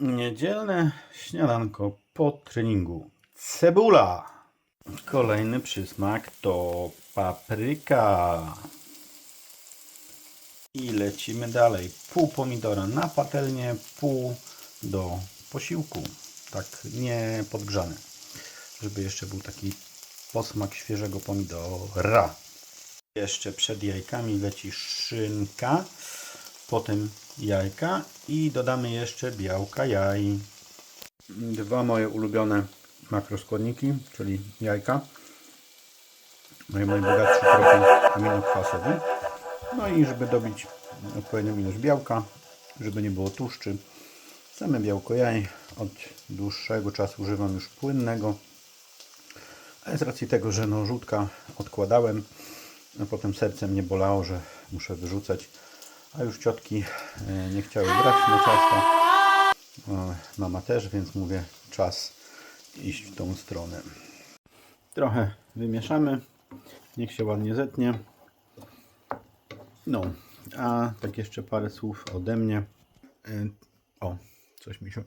Niedzielne śniadanko po treningu. Cebula. Kolejny przysmak to papryka. I lecimy dalej. Pół pomidora na patelnię, pół do posiłku. Tak nie podgrzane. Żeby jeszcze był taki posmak świeżego pomidora. Jeszcze przed jajkami leci szynka, potem jajka i dodamy jeszcze białka jaj. Dwa moje ulubione makroskładniki, czyli jajka. No i najbogatszy protein aminokwasowy. No i żeby dobić odpowiednią ilość białka, żeby nie było tłuszczy. Same białko jaj. Od dłuższego czasu używam już płynnego. Ale z racji tego, że no żółtka odkładałem, a potem serce mnie bolało, że muszę wyrzucać. A już ciotki e, nie chciały brać na ciasto. Mama też, więc mówię, czas iść w tą stronę. Trochę wymieszamy. Niech się ładnie zetnie. No, a tak jeszcze parę słów ode mnie. E, O, coś mi się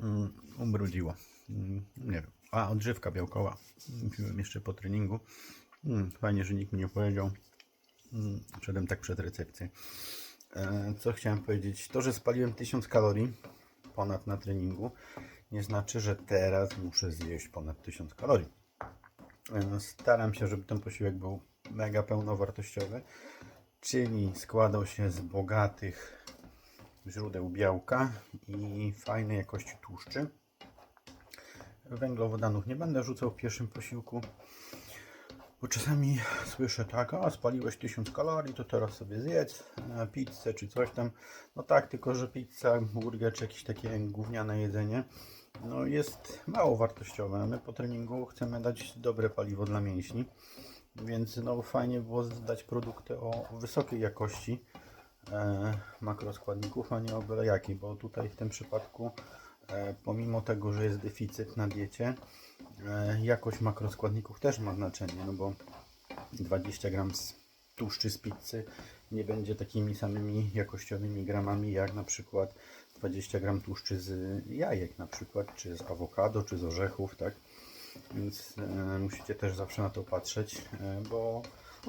mm, ubrudziło. Mm, Nie wiem. A, odżywka białkowa. Piłem jeszcze po treningu. Mm, Fajnie, że nikt mi nie powiedział. Mm, Szedłem tak przed recepcję. E, Co chciałem powiedzieć? To, że spaliłem 1000 kalorii ponad na treningu, nie znaczy, że teraz muszę zjeść ponad 1000 kalorii. E, Staram się, żeby ten posiłek był mega pełnowartościowy, czyli składał się z bogatych źródeł białka i fajnej jakości tłuszczy. Węglowodanów nie będę rzucał w pierwszym posiłku, bo czasami słyszę tak, a spaliłeś 1000 kalorii, to teraz sobie zjedz e, pizzę czy coś tam. No tak, tylko że pizza, burger czy jakieś takie gówniane jedzenie no jest mało wartościowe. My po treningu chcemy dać dobre paliwo dla mięśni, więc no fajnie było dać produkty o wysokiej jakości e, makroskładników, a nie o byle jakiej, bo tutaj w tym przypadku pomimo tego, że jest deficyt na diecie, e, jakość makroskładników też ma znaczenie, no bo 20 gram tłuszczy z pizzy nie będzie takimi samymi jakościowymi gramami jak na przykład 20 gram tłuszczy z jajek na przykład, czy z awokado, czy z orzechów, tak? Więc e, musicie też zawsze na to patrzeć, e, bo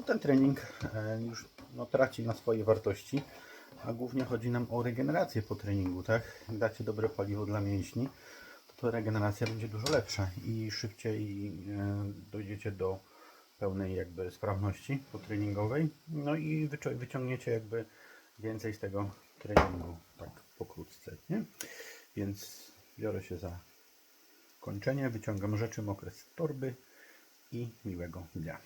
ten trening e, już no, traci na swojej wartości, a głównie chodzi nam o regenerację po treningu, tak? Jak dacie dobre paliwo dla mięśni, to, to regeneracja będzie dużo lepsza i szybciej e, dojdziecie do pełnej jakby sprawności potreningowej, no i wyciągniecie jakby więcej z tego treningu, tak pokrótce, nie? Więc biorę się za kończenie, wyciągam rzeczy mokre z torby i miłego dnia.